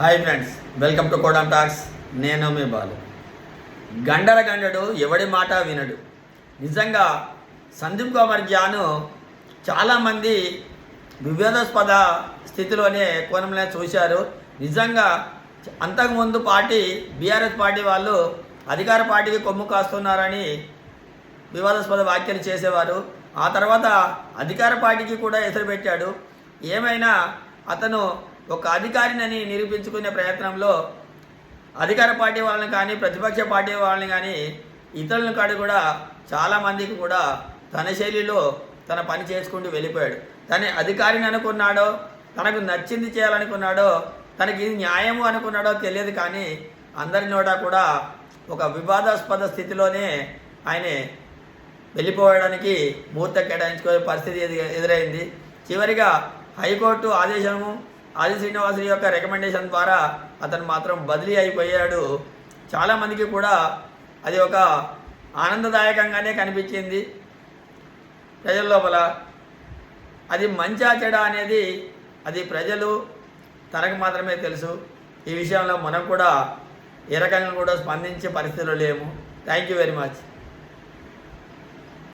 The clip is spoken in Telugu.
Hi friends welcome to Kodam talks. నేను మీ బాలు. గండర గండడు ఎవడి మాట వినడు. నిజంగా సందీప్ కుమార్ జాను చాలామంది వివాదాస్పద స్థితిలోనే కోణంలో చూశారు. నిజంగా అంతకుముందు పార్టీ బీఆర్ఎస్ పార్టీ వాళ్ళు అధికార పార్టీకి కొమ్ము కాస్తున్నారని వివాదాస్పద వ్యాఖ్యలు చేసేవారు. ఆ తర్వాత అధికార పార్టీకి కూడా ఎసరు పెట్టాడు. ఏమైనా అతను ఒక అధికారిని నిరూపించుకునే ప్రయత్నంలో అధికార పార్టీ వాళ్ళని కానీ ప్రతిపక్ష పార్టీ వాళ్ళని కానీ ఇతరుల కాడు కూడా చాలామందికి కూడా తన శైలిలో తన పని చేసుకుంటూ వెళ్ళిపోయాడు. తన అధికారిని అనుకున్నాడో తనకు నచ్చింది చేయాలనుకున్నాడో తనకి ఇది న్యాయము అనుకున్నాడో తెలియదు కానీ అందరి నోట కూడా ఒక వివాదాస్పద స్థితిలోనే ఆయన వెళ్ళిపోవడానికి ముహూర్తం కేటాయించుకునే పరిస్థితి ఎదు- ఎదురైంది. చివరిగా హైకోర్టు ఆదేశము ఆది శ్రీనివాసులు యొక్క రికమెండేషన్ ద్వారా అతను మాత్రం బదిలీ అయిపోయాడు. చాలామందికి కూడా అది ఒక ఆనందదాయకంగానే కనిపించింది. ప్రజల లోపల అది మంచా చెడ అనేది అది ప్రజలు తనకు మాత్రమే తెలుసు. ఈ విషయంలో మనం కూడా ఏ రకంగా కూడా స్పందించే పరిస్థితిలో లేము. Thank you very much